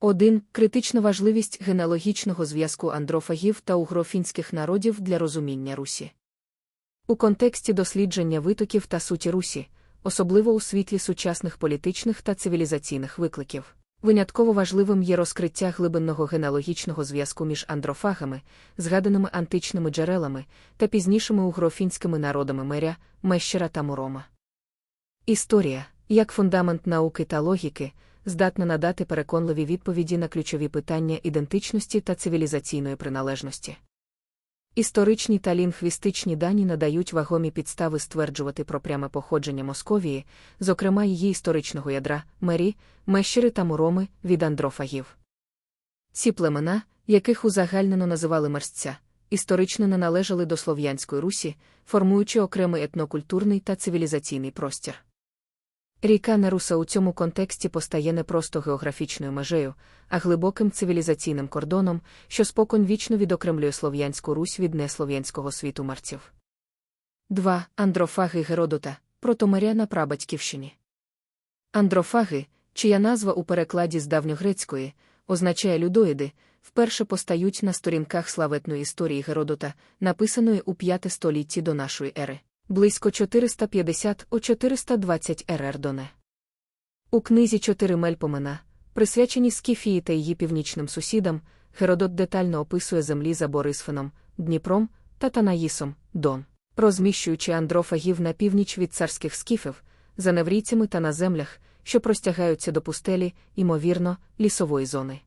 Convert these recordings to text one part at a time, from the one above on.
1. Критична важливість генеалогічного зв'язку андрофагів та угрофінських народів для розуміння Русі. У контексті дослідження витоків та суті Русі, особливо у світлі сучасних політичних та цивілізаційних викликів. Винятково важливим є розкриття глибинного генеалогічного зв'язку між андрофагами, згаданими античними джерелами та пізнішими угрофінськими народами меря, мещера та мурома. Історія, як фундамент науки та логіки, здатна надати переконливі відповіді на ключові питання ідентичності та цивілізаційної приналежності. Історичні та лінгвістичні дані надають вагомі підстави стверджувати про пряме походження Московії, зокрема її історичного ядра, мері, мещери та муроми від андрофагів. Ці племена, яких узагальнено називали мерсця, історично не належали до Слов'янської Русі, формуючи окремий етнокультурний та цивілізаційний простір. Ріка Неруса у цьому контексті постає не просто географічною межею, а глибоким цивілізаційним кордоном, що спокон вічно відокремлює Слов'янську Русь від неслов'янського світу марців. 2. Андрофаги Геродота протомаря на прабатьківщині. Андрофаги, чия назва у перекладі з давньогрецької, означає людоїди, вперше постають на сторінках славетної історії Геродота, написаної у 5 столітті до нашої ери близько 450 о 420 РР. У книзі Чотири Мельпомена, присвячені Скіфії та її північним сусідам, Геродот детально описує землі за Борисфеном, Дніпром та Танаїсом, Дон, розміщуючи андрофагів на північ від царських скіфів, за неврійцями та на землях, що простягаються до пустелі, ймовірно, лісової зони.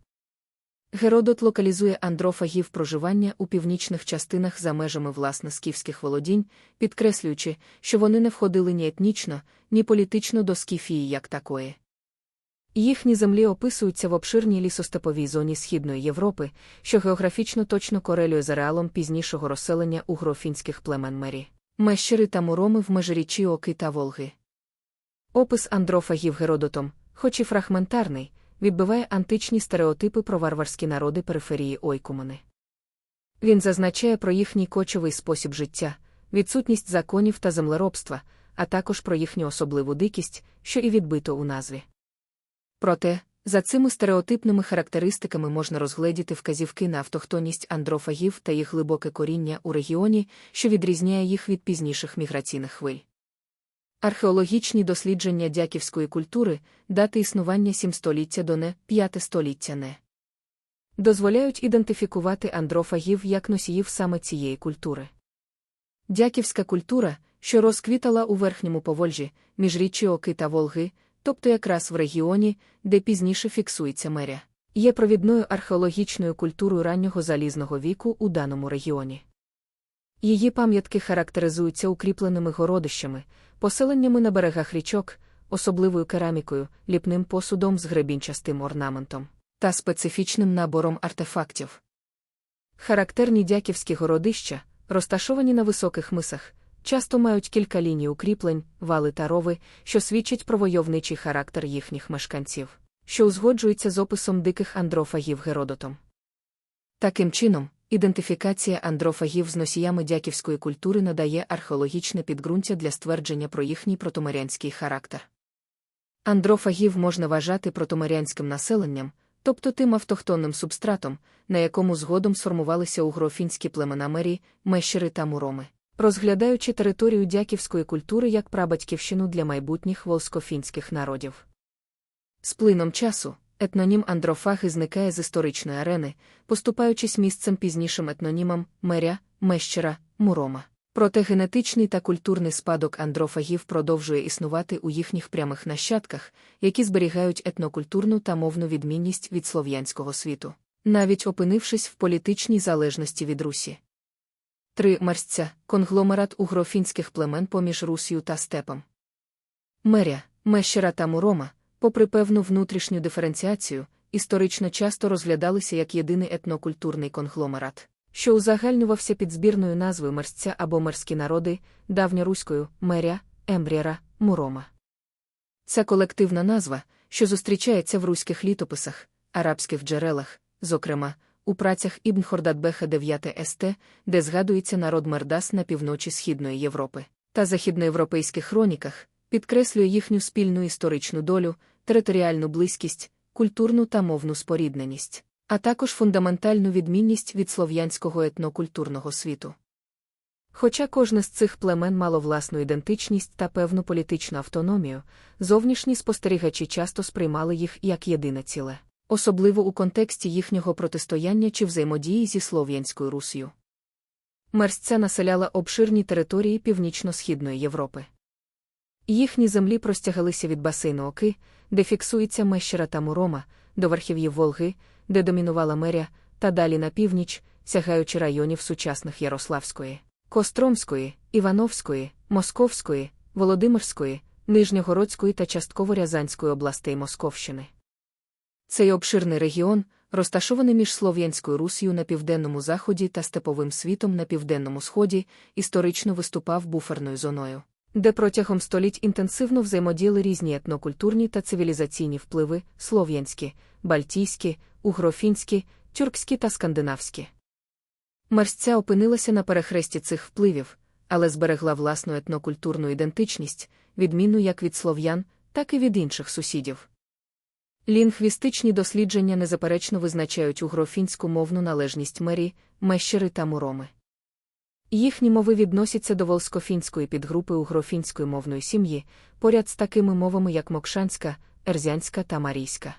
Геродот локалізує андрофагів проживання у північних частинах за межами власне скіфських володінь, підкреслюючи, що вони не входили ні етнічно, ні політично до Скіфії як такої. Їхні землі описуються в обширній лісостеповій зоні Східної Європи, що географічно точно корелює з ареалом пізнішого розселення угрофінських племен мері, мещери та муроми в межиріччі Оки та Волги. Опис андрофагів Геродотом, хоч і фрагментарний, відбиває античні стереотипи про варварські народи периферії Ойкумени. Він зазначає про їхній кочовий спосіб життя, відсутність законів та землеробства, а також про їхню особливу дикість, що і відбито у назві. Проте, за цими стереотипними характеристиками можна розгледіти вказівки на автохтонність андрофагів та їх глибоке коріння у регіоні, що відрізняє їх від пізніших міграційних хвиль. Археологічні дослідження дяківської культури, дати існування 7 століття до не 5 століття не дозволяють ідентифікувати андрофагів як носіїв саме цієї культури. Дяківська культура, що розквітала у верхньому повольжі, між річчі Оки та Волги, тобто якраз в регіоні, де пізніше фіксується меря, є провідною археологічною культурою раннього залізного віку у даному регіоні. Її пам'ятки характеризуються укріпленими городищами, поселеннями на берегах річок, особливою керамікою, ліпним посудом з гребінчастим орнаментом та специфічним набором артефактів. Характерні дяківські городища, розташовані на високих мисах, часто мають кілька ліній укріплень, вали та рови, що свідчать про войовничий характер їхніх мешканців, що узгоджується з описом диких андрофагів Геродотом. Таким чином, Ідентифікація андрофагів з носіями дяківської культури надає археологічне підґрунтя для ствердження про їхній протомарянський характер. Андрофагів можна вважати протомарянським населенням, тобто тим автохтонним субстратом, на якому згодом сформувалися угрофінські племена мері, мещери та муроми, розглядаючи територію дяківської культури як прабатьківщину для майбутніх волскофінських народів. З плином часу, етнонім андрофаги зникає з історичної арени, поступаючись місцем пізнішим етнонімам меря, мещера, мурома. Проте генетичний та культурний спадок андрофагів продовжує існувати у їхніх прямих нащадках, які зберігають етнокультурну та мовну відмінність від слов'янського світу, навіть опинившись в політичній залежності від Русі. Три Марсця конгломерат угрофінських племен поміж Русію та степом. Меря, мещера та мурома попри певну внутрішню диференціацію, історично часто розглядалися як єдиний етнокультурний конгломерат, що узагальнювався під збірною назвою мерсця або мерські народи, давньоруською меря, ембріера, мурома. Ця колективна назва, що зустрічається в руських літописах, арабських джерелах, зокрема, у працях Ібн Хордатбеха 9 ст, де згадується народ Мердас на півночі Східної Європи, та західноєвропейських хроніках, підкреслює їхню спільну історичну долю, територіальну близькість, культурну та мовну спорідненість, а також фундаментальну відмінність від слов'янського етнокультурного світу. Хоча кожне з цих племен мало власну ідентичність та певну політичну автономію, зовнішні спостерігачі часто сприймали їх як єдине ціле, особливо у контексті їхнього протистояння чи взаємодії зі Слов'янською Русію. Мерсця населяла обширні території Північно-Східної Європи. Їхні землі простягалися від басейну Оки, де фіксується Мещера та Мурома, до верхів'їв Волги, де домінувала меря, та далі на північ, сягаючи районів сучасних Ярославської. Костромської, Івановської, Московської, Володимирської, Нижньогородської та частково Рязанської областей Московщини. Цей обширний регіон, розташований між Слов'янською Русією на південному заході та степовим світом на південному сході, історично виступав буферною зоною, де протягом століть інтенсивно взаємодіяли різні етнокультурні та цивілізаційні впливи слов'янські, бальтійські, угрофінські, тюркські та скандинавські. Марсця опинилася на перехресті цих впливів, але зберегла власну етнокультурну ідентичність, відмінну як від слов'ян, так і від інших сусідів. Лінгвістичні дослідження незаперечно визначають угрофінську мовну належність мері, мещери та муроми. Їхні мови відносяться до волскофінської підгрупи угрофінської мовної сім'ї, поряд з такими мовами, як мокшанська, ерзянська та марійська.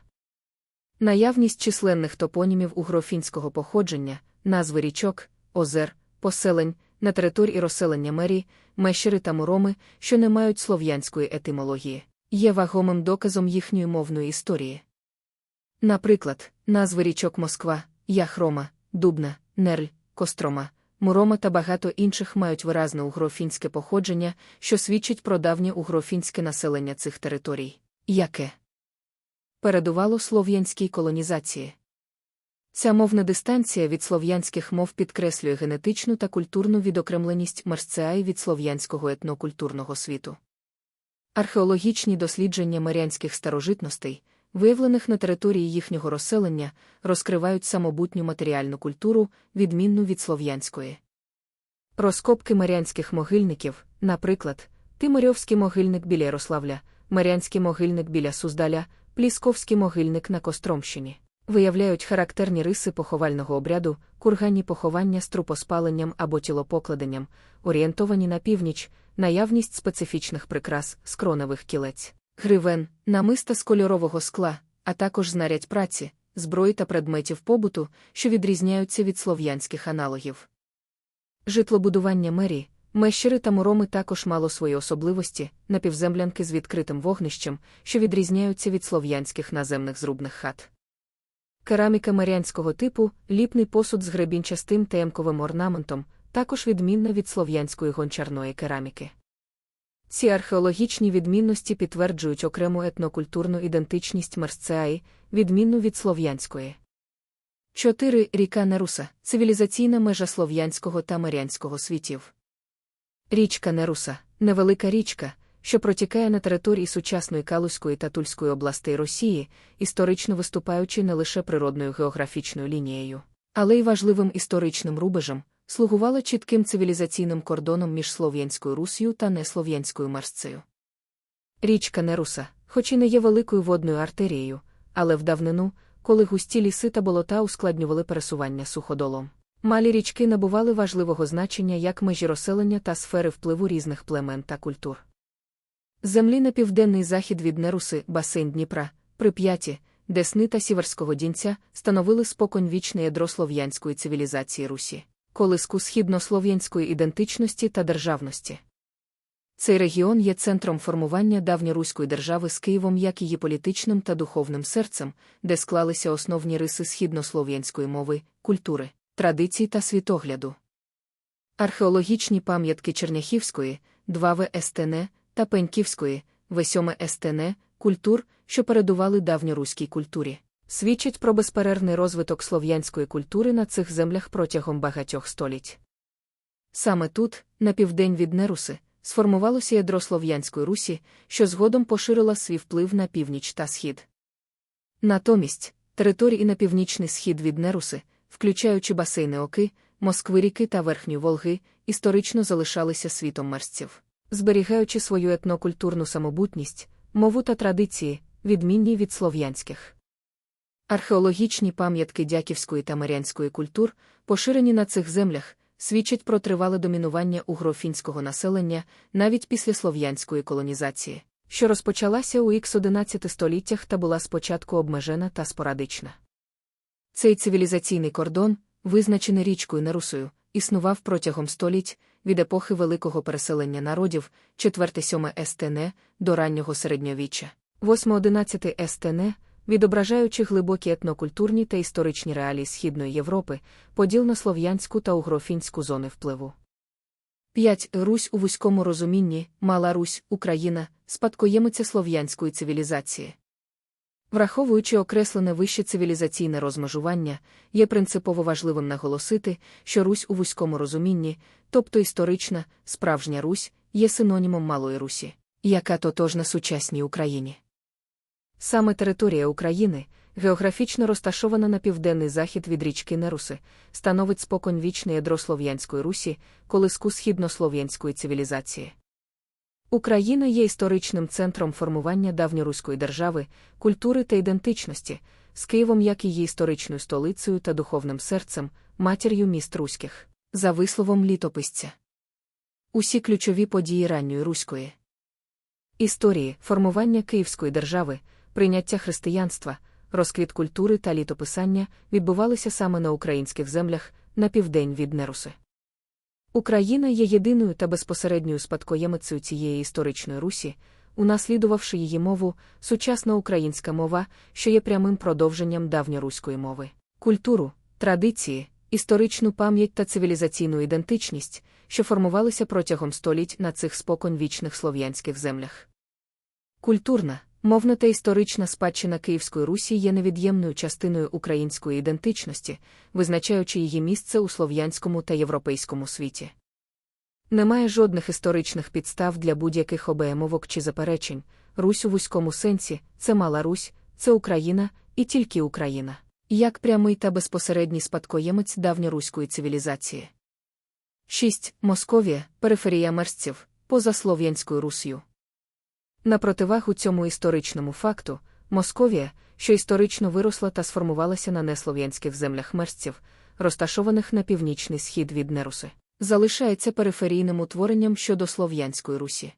Наявність численних топонімів угрофінського походження назви річок, озер, поселень, на території розселення мері, мещери та муроми, що не мають слов'янської етимології, є вагомим доказом їхньої мовної історії. Наприклад, назви річок Москва, Яхрома, Дубна, Нерль, Кострома, Мурома та багато інших мають виразне угрофінське походження, що свідчить про давнє угрофінське населення цих територій, яке передувало слов'янській колонізації. Ця мовна дистанція від слов'янських мов підкреслює генетичну та культурну відокремленість Марсцеаї від слов'янського етнокультурного світу. Археологічні дослідження марянських старожитностей, виявлених на території їхнього розселення, розкривають самобутню матеріальну культуру, відмінну від слов'янської. Розкопки марянських могильників, наприклад, Тимирьовський могильник біля Ярославля, Марянський могильник біля Суздаля, Плісковський могильник на Костромщині виявляють характерні риси поховального обряду, курганні поховання з трупоспаленням або тілопокладенням, орієнтовані на північ, наявність специфічних прикрас, скроневих кілець, гривен, намиста з кольорового скла, а також знарядь праці, зброї та предметів побуту, що відрізняються від слов'янських аналогів. Житлобудування мері, мещери та муроми також мало свої особливості, напівземлянки з відкритим вогнищем, що відрізняються від слов'янських наземних зрубних хат. Кераміка маріанського типу, ліпний посуд з гребінчастим темковим орнаментом, також відмінна від слов'янської гончарної кераміки. Ці археологічні відмінності підтверджують окрему етнокультурну ідентичність Марсцеаї, відмінну від слов'янської. 4. Ріка Неруса цивілізаційна межа слов'янського та маріанського світів. Річка Неруса невелика річка, що протікає на території сучасної Калузької та Тульської областей Росії, історично виступаючи не лише природною географічною лінією, але й важливим історичним рубежем, слугувала чітким цивілізаційним кордоном між Слов'янською Русією та неслов'янською Марсцею. Річка Неруса, хоч і не є великою водною артерією, але в давнину, коли густі ліси та болота ускладнювали пересування суходолом. Малі річки набували важливого значення як межі розселення та сфери впливу різних племен та культур. Землі на південний захід від Неруси, басейн Дніпра, Прип'яті, Десни та Сіверського Дінця становили споконвічне ядро слов'янської цивілізації Русі, колиску східнослов'янської ідентичності та державності. Цей регіон є центром формування давньоруської держави з Києвом як її політичним та духовним серцем, де склалися основні риси східнослов'янської мови, культури, традицій та світогляду. Археологічні пам'ятки Черняхівської, 2 ВСТН, та Пеньківської, В7 СТН, культур, що передували давньоруській культурі, свідчать про безперервний розвиток слов'янської культури на цих землях протягом багатьох століть. Саме тут, на південь від Неруси, сформувалося ядро Слов'янської Русі, що згодом поширила свій вплив на північ та схід. Натомість, території на північний схід від Неруси, включаючи басейни Оки, Москви-ріки та Верхньої Волги, історично залишалися світом мерців зберігаючи свою етнокультурну самобутність, мову та традиції, відмінні від слов'янських. Археологічні пам'ятки дяківської та марянської культур, поширені на цих землях, свідчать про тривале домінування угрофінського населення навіть після слов'янської колонізації, що розпочалася у Х-11 століттях та була спочатку обмежена та спорадична. Цей цивілізаційний кордон, визначений річкою Нерусою, існував протягом століть від епохи великого переселення народів 4-7 СТН до раннього середньовіччя, 8-11 СТН, відображаючи глибокі етнокультурні та історичні реалії Східної Європи, поділ на слов'янську та угрофінську зони впливу. 5. Русь у вузькому розумінні, Мала Русь, Україна, спадкоємиця слов'янської цивілізації. Враховуючи окреслене вище цивілізаційне розмежування, є принципово важливим наголосити, що Русь у вузькому розумінні, тобто історична, справжня Русь, є синонімом Малої Русі, яка тотожна сучасній Україні. Саме територія України, географічно розташована на південний захід від річки Неруси, становить споконвічне ядро Слов'янської Русі, колиску східнослов'янської цивілізації. Україна є історичним центром формування давньоруської держави, культури та ідентичності, з Києвом як її історичною столицею та духовним серцем, матір'ю міст руських, за висловом літописця. Усі ключові події ранньої руської історії, формування Київської держави, прийняття християнства, розквіт культури та літописання відбувалися саме на українських землях на південь від Неруси. Україна є єдиною та безпосередньою спадкоємицею цієї історичної Русі, унаслідувавши її мову, сучасна українська мова, що є прямим продовженням давньоруської мови, культуру, традиції, історичну пам'ять та цивілізаційну ідентичність, що формувалися протягом століть на цих споконвічних слов'янських землях. Культурна, Мовна та історична спадщина Київської Русі є невід'ємною частиною української ідентичності, визначаючи її місце у слов'янському та європейському світі. Немає жодних історичних підстав для будь-яких обеємовок чи заперечень. Русь у вузькому сенсі це мала Русь, це Україна і тільки Україна, як прямий та безпосередній спадкоємець давньоруської цивілізації. 6. Московія, периферія мерців, поза Слов'янською Рус'ю. На противагу цьому історичному факту, Московія, що історично виросла та сформувалася на неслов'янських землях мерців, розташованих на північний схід від Неруси, залишається периферійним утворенням щодо Слов'янської Русі.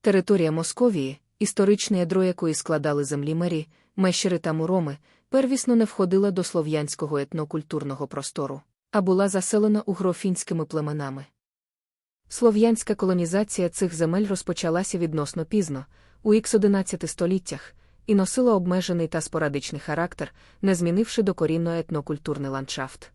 Територія Московії, історичне ядро якої складали землі мері, мещери та муроми, первісно не входила до слов'янського етнокультурного простору, а була заселена угрофінськими племенами. Слов'янська колонізація цих земель розпочалася відносно пізно, у Х-11 століттях, і носила обмежений та спорадичний характер, не змінивши докорінно етнокультурний ландшафт.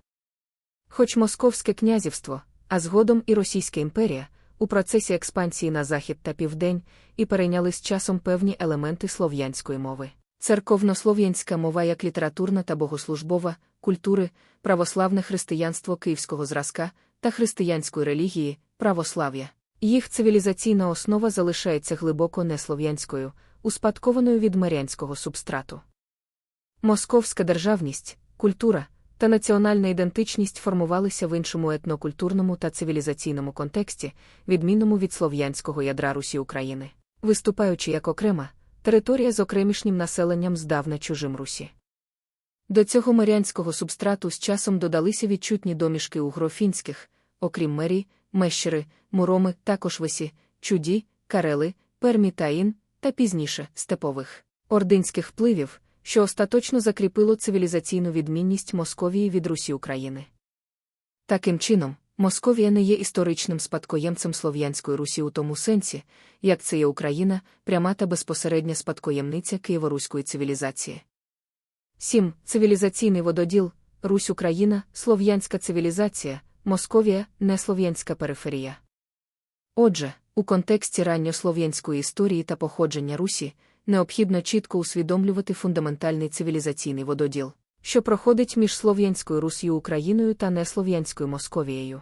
Хоч Московське князівство, а згодом і Російська імперія, у процесі експансії на захід та південь і перейняли з часом певні елементи слов'янської мови. Церковнослов'янська мова як літературна та богослужбова, культури, православне християнство київського зразка та християнської релігії, православ'я. Їх цивілізаційна основа залишається глибоко неслов'янською, успадкованою від марянського субстрату. Московська державність, культура та національна ідентичність формувалися в іншому етнокультурному та цивілізаційному контексті, відмінному від слов'янського ядра Русі України, виступаючи як окрема територія з окремішнім населенням здавна чужим Русі. До цього марянського субстрату з часом додалися відчутні домішки угрофінських, окрім мері, мещери, муроми, також весі, чуді, карели, пермі та ін, та пізніше степових ординських впливів, що остаточно закріпило цивілізаційну відмінність Московії від Русі України. Таким чином, Московія не є історичним спадкоємцем Слов'янської Русі у тому сенсі, як це є Україна, пряма та безпосередня спадкоємниця києворуської цивілізації. 7. Цивілізаційний вододіл, Русь Україна, слов'янська цивілізація, Московія неслов'янська периферія. Отже, у контексті ранньослов'янської історії та походження Русі необхідно чітко усвідомлювати фундаментальний цивілізаційний вододіл, що проходить між Слов'янською Рус'ю Україною та неслов'янською Московією.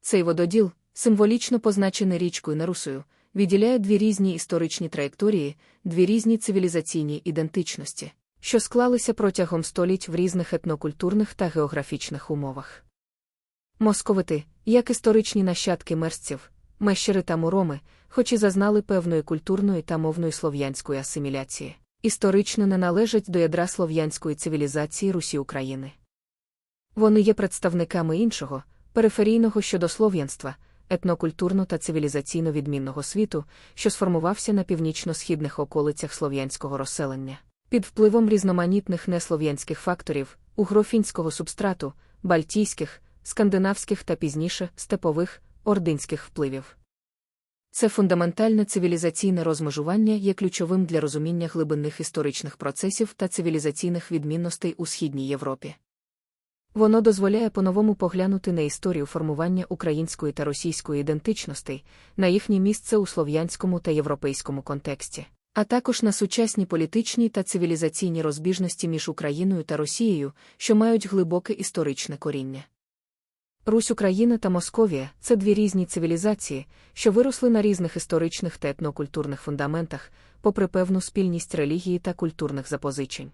Цей вододіл, символічно позначений річкою Нерусою, відділяє дві різні історичні траєкторії, дві різні цивілізаційні ідентичності, що склалися протягом століть в різних етнокультурних та географічних умовах. Московити, як історичні нащадки мерців, мещери та муроми, хоч і зазнали певної культурної та мовної слов'янської асиміляції, історично не належать до ядра слов'янської цивілізації Русі України. Вони є представниками іншого, периферійного щодо слов'янства, етнокультурно та цивілізаційно відмінного світу, що сформувався на північно-східних околицях слов'янського розселення. Під впливом різноманітних неслов'янських факторів, угрофінського субстрату, бальтійських, скандинавських та пізніше степових, ординських впливів. Це фундаментальне цивілізаційне розмежування є ключовим для розуміння глибинних історичних процесів та цивілізаційних відмінностей у Східній Європі. Воно дозволяє по-новому поглянути на історію формування української та російської ідентичностей, на їхнє місце у слов'янському та європейському контексті, а також на сучасні політичні та цивілізаційні розбіжності між Україною та Росією, що мають глибоке історичне коріння. Русь Україна та Московія це дві різні цивілізації, що виросли на різних історичних та етнокультурних фундаментах, попри певну спільність релігії та культурних запозичень.